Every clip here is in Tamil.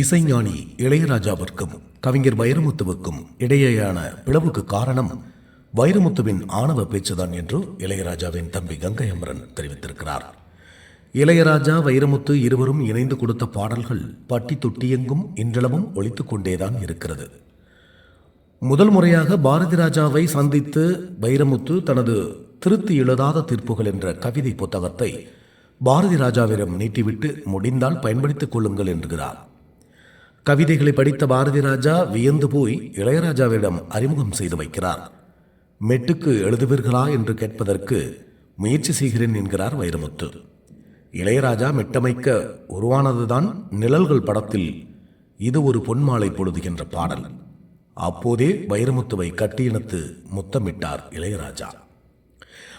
இசைஞானி இளையராஜாவிற்கும் கவிஞர் வைரமுத்துவுக்கும் இடையேயான பிளவுக்கு காரணம் வைரமுத்துவின் ஆணவ பேச்சுதான் என்று இளையராஜாவின் தம்பி கங்கை அமரன் தெரிவித்திருக்கிறார். இளையராஜா வைரமுத்து இருவரும் இணைந்து கொடுத்த பாடல்கள் பட்டி தொட்டியெங்கும் இன்றளவும் ஒழித்து கொண்டேதான் இருக்கிறது. முதல் முறையாக பாரதி ராஜாவை சந்தித்து வைரமுத்து தனது திருத்தி எழுதாத தீர்ப்புகள் என்ற கவிதை புத்தகத்தை பாரதி ராஜாவிடம் நீட்டிவிட்டு முடிந்தால் பயன்படுத்திக் கொள்ளுங்கள் என்கிறார். கவிதைகளை படித்த பாரதி ராஜா வியந்து போய் இளையராஜாவிடம் அறிமுகம் செய்து வைக்கிறார். மெட்டுக்கு எழுதுவீர்களா என்று கேட்பதற்கு முயற்சி செய்கிறேன் என்கிறார் வைரமுத்து. இளையராஜா மெட்டமைக்க உருவானதுதான் நிழல்கள் படத்தில் இது ஒரு பொன்மாலை பொழுது என்ற பாடல். அப்போதே வைரமுத்துவை கட்டியினத்து முத்தமிட்டார் இளையராஜா.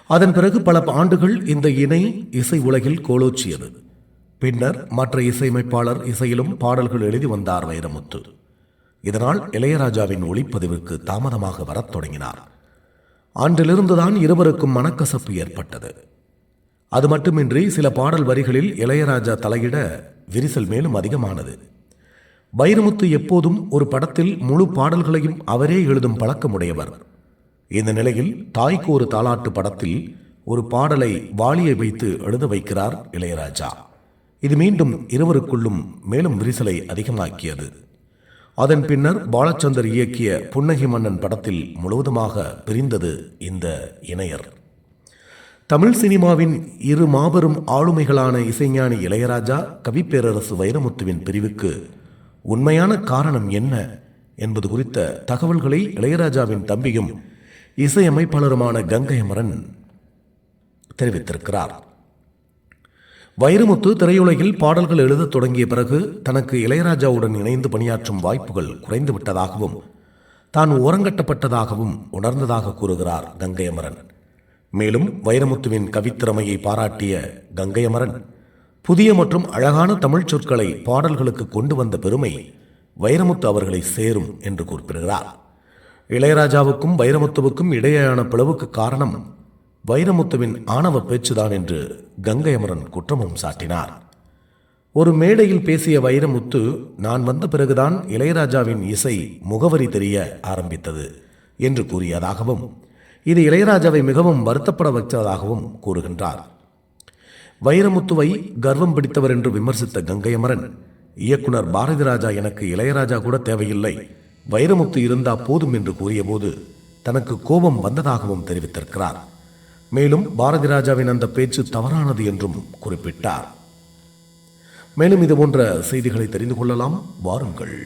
அதன் பிறகு பல ஆண்டுகள் இந்த இணை இசை உலகில் கோலோச்சியது. பின்னர் மற்ற இசையமைப்பாளர் இசையிலும் பாடல்கள் எழுதி வந்தார் வைரமுத்து. இதனால் இளையராஜாவின் ஒளிப்பதிவுக்கு தாமதமாக வரத் தொடங்கினார். அன்றிலிருந்துதான் இருவருக்கும் மனக்கசப்பு ஏற்பட்டது. அது மட்டுமின்றி சில பாடல் வரிகளில் இளையராஜா தலையிட விரிசல் மேலும் அதிகமானது. வைரமுத்து எப்போதும் ஒரு படத்தில் முழு பாடல்களையும் அவரே எழுதும் பழக்கமுடையவர். இந்த நிலையில் தாய்க்கு ஒரு தாலாட்டு படத்தில் ஒரு பாடலை வாளியை வைத்து எழுத வைக்கிறார் இளையராஜா. இது மீண்டும் இருவருக்குள்ளும் மேலும் விரிசலை அதிகமாக்கியது. அதன் பின்னர் பாலச்சந்தர் இயக்கிய புன்னகி மன்னன் படத்தில் முழுவதுமாக பிரிந்தது இந்த இணையர். தமிழ் சினிமாவின் இரு மாபெரும் ஆளுமைகளான இசைஞானி இளையராஜா கவிப்பேரரசு வைரமுத்துவின் பிரிவுக்கு உண்மையான காரணம் என்ன என்பது குறித்த தகவல்களை இளையராஜாவின் தம்பியும் இசையமைப்பாளருமான கங்கை அமரன் தெரிவித்திருக்கிறார். வைரமுத்து திரையுலகில் பாடல்கள் எழுதத் தொடங்கிய பிறகு தனக்கு இளையராஜாவுடன் இணைந்து பணியாற்றும் வாய்ப்புகள் குறைந்துவிட்டதாகவும் தான் ஓரங்கட்டப்பட்டதாகவும் உணர்ந்ததாக கூறுகிறார் கங்கை அமரன் மேலும் வைரமுத்துவின் கவித்திறமையை பாராட்டிய கங்கை அமரன் புதிய மற்றும் அழகான தமிழ்ச் சொற்களை பாடல்களுக்கு கொண்டு வந்த பெருமை வைரமுத்து அவர்களை சேரும் என்று குறிப்பிடுகிறார். இளையராஜாவுக்கும் வைரமுத்துவுக்கும் இடையேயான பிளவுக்கு காரணம் வைரமுத்துவின் ஆணவ பேச்சுதான் என்று கங்கை அமரன் குற்றமும் சாட்டினார். ஒரு மேடையில் பேசிய வைரமுத்து நான் வந்த பிறகுதான் இளையராஜாவின் இசை முகவரி தெரிய ஆரம்பித்தது என்று கூறியதாகவும் இது இளையராஜாவை மிகவும் வருத்தப்பட வைத்ததாகவும் கூறுகின்றார். வைரமுத்துவை கர்வம் பிடித்தவர் என்று விமர்சித்த கங்கை அமரன் இயக்குனர் பாரதி ராஜா எனக்கு இளையராஜா கூட தேவையில்லை. வைரமுத்து இருந்தா போதும் என்று கூறியபோது தனக்கு கோபம் வந்ததாகவும் தெரிவித்திருக்கிறார். மேலும் பாரதி ராஜாவின் அந்த பேச்சு தவறானது என்றும் குறிப்பிட்டார். மேலும் இது போன்ற செய்திகளை தெரிந்து கொள்ளலாம். வாருங்கள்.